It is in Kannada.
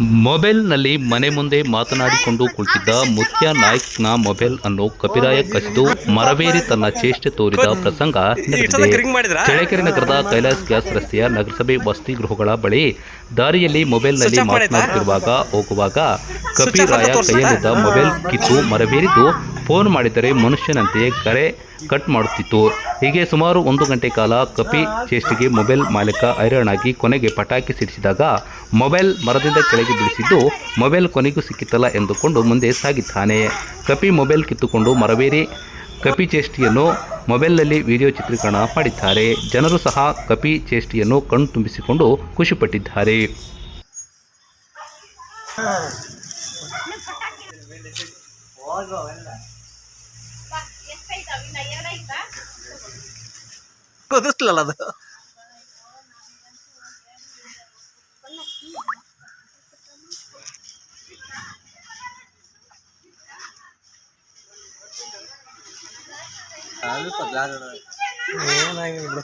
ಮೊಬೈಲ್ನಲ್ಲಿ ಮನೆ ಮುಂದೆ ಮಾತನಾಡಿಕೊಂಡು ಕುಳಿತಿದ್ದ ಮುಖ್ಯ ನಾಯ್ಕ್ನ ಮೊಬೈಲ್ ಅನ್ನು ಕಪಿರಾಯ ಕಸಿದು ಮರವೇರಿ ತನ್ನ ಚೇಷ್ಟೆ ತೋರಿದ ಪ್ರಸಂಗ ನಡೆದಿದೆ. ಚಳ್ಳಕೆರೆ ನಗರದ ಕೈಲಾಸ್ ಗ್ಯಾಸ್ ರಸ್ತೆಯ ನಗರಸಭೆ ವಸತಿ ಗೃಹಗಳ ಬಳಿ ದಾರಿಯಲ್ಲಿ ಮೊಬೈಲ್ನಲ್ಲಿ? ಮಾತನಾಡುತ್ತಿರುವಾಗ ಹೋಗುವಾಗ ಕಪಿರಾಯ ಕೈಯಲ್ಲಿದ್ದ ಮೊಬೈಲ್ ಕಿತ್ತು ಮರವೇರಿದ್ದು ಫೋನ್ ಮಾಡಿದರೆ ಮನುಷ್ಯನಂತೆಯೇ ಕರೆ ಕಟ್ ಮಾಡುತ್ತಿತ್ತು. ಹೀಗೆ ಸುಮಾರು ಒಂದು ಗಂಟೆ ಕಾಲ ಕಪಿ ಚೇಷ್ಟಿಗೆ ಮೊಬೈಲ್ ಮಾಲೀಕ ಹೈರಾಣಾಗಿ ಕೊನೆಗೆ ಪಟಾಕಿ ಸಿಡಿಸಿದಾಗ ಮೊಬೈಲ್ ಮರದಿಂದ ಕೆಳಗೆ ಬೀಳಿಸಿದ್ದು ಮೊಬೈಲ್ ಕೊನೆಗೂ ಸಿಕ್ಕಿತಲ್ಲ ಎಂದುಕೊಂಡು ಮುಂದೆ ಸಾಗಿದ್ದಾನೆ. ಕಪಿ ಮೊಬೈಲ್ ಕಿತ್ತುಕೊಂಡು ಮರವೇರಿ ಕಪಿ ಚೇಷ್ಟಿಯನ್ನು ಮೊಬೈಲ್ನಲ್ಲಿ ವಿಡಿಯೋ ಚಿತ್ರೀಕರಣ ಮಾಡಿದ್ದಾರೆ. ಜನರು ಸಹ ಕಪಿ ಚೇಷ್ಟಿಯನ್ನು ಕಣ್ಣು ತುಂಬಿಸಿಕೊಂಡು ಖುಷಿಪಟ್ಟಿದ್ದಾರೆ. ಗೊತ್ತಿಸ್ಲಲ್ಲ ಅದು? ಏನಾಗಿಲ್ಲ